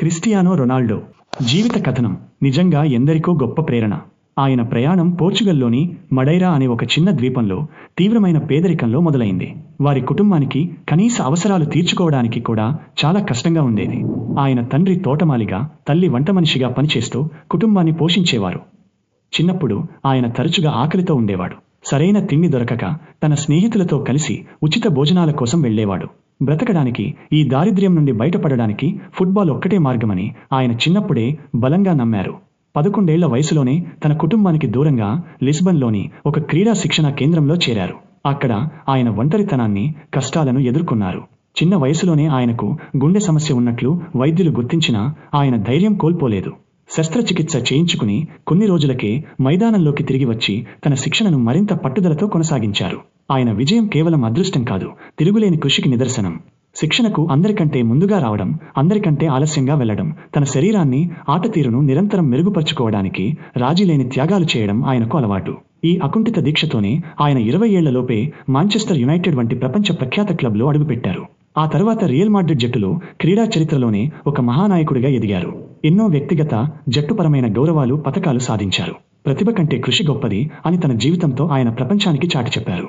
Cristiano Ronaldo. జీవిత కథనం. నిజంగా ఎందరికో గొప్ప ప్రేరణ. ఆయన ప్రయాణం పోర్చుగల్లోని మడైరా అనే ఒక చిన్న ద్వీపంలో తీవ్రమైన పేదరికంలో మొదలైంది. వారి కుటుంబానికి కనీస అవసరాలు తీర్చుకోవడానికి కూడా చాలా కష్టంగా ఉండేది. ఆయన తండ్రి తోటమాలిగా తల్లి వంట మనిషిగా పనిచేస్తూ కుటుంబాన్ని పోషించేవారు. చిన్నప్పుడు ఆయన తరచుగా ఆకలితో ఉండేవాడు. సరైన తిండి దొరకక తన స్నేహితులతో కలిసి ఉచిత భోజనాల కోసం వెళ్ళేవాడు. బ్రతకడానికి ఈ దారిద్ర్యం నుండి బయటపడడానికి ఫుట్బాల్ ఒక్కటే మార్గమని ఆయన చిన్నప్పుడే బలంగా నమ్మారు. పదకొండేళ్ళ వయసులోనే తన కుటుంబానికి దూరంగా లిస్బన్లోని ఒక క్రీడా శిక్షణ కేంద్రంలో చేరారు. అక్కడ ఆయన ఒంటరితనాన్ని కష్టాలను ఎదుర్కొన్నారు. చిన్న వయసులోనే ఆయనకు గుండె సమస్య ఉన్నట్లు వైద్యులు గుర్తించినా ఆయన ధైర్యం కోల్పోలేదు. శస్త్రచికిత్స చేయించుకుని కొన్ని రోజులకే మైదానంలోకి తిరిగి వచ్చి తన శిక్షణను మరింత పట్టుదలతో కొనసాగించారు. ఆయన విజయం కేవలం అదృష్టం కాదు తిరుగులేని కృషికి నిదర్శనం. శిక్షణకు అందరికంటే ముందుగా రావడం అందరికంటే ఆలస్యంగా వెళ్ళడం తన శరీరాన్ని ఆట తీరును నిరంతరం మెరుగుపరుచుకోవడానికి రాజీలేని త్యాగాలు చేయడం ఆయనకు అలవాటు. ఈ అకుంఠిత దీక్షతోనే ఆయన ఇరవై ఏళ్ళలోపే మాంచెస్టర్ యునైటెడ్ వంటి ప్రపంచ ప్రఖ్యాత క్లబ్లో అడుగుపెట్టారు. ఆ తర్వాత రియల్ మాడ్రిడ్ జట్టులో క్రీడా చరిత్రలోనే ఒక మహానాయకుడిగా ఎదిగారు. ఎన్నో వ్యక్తిగత జట్టుపరమైన గౌరవాలు పతకాలు సాధించారు. ప్రతిభ కంటే కృషి గొప్పది అని తన జీవితంతో ఆయన ప్రపంచానికి చాటి చెప్పారు.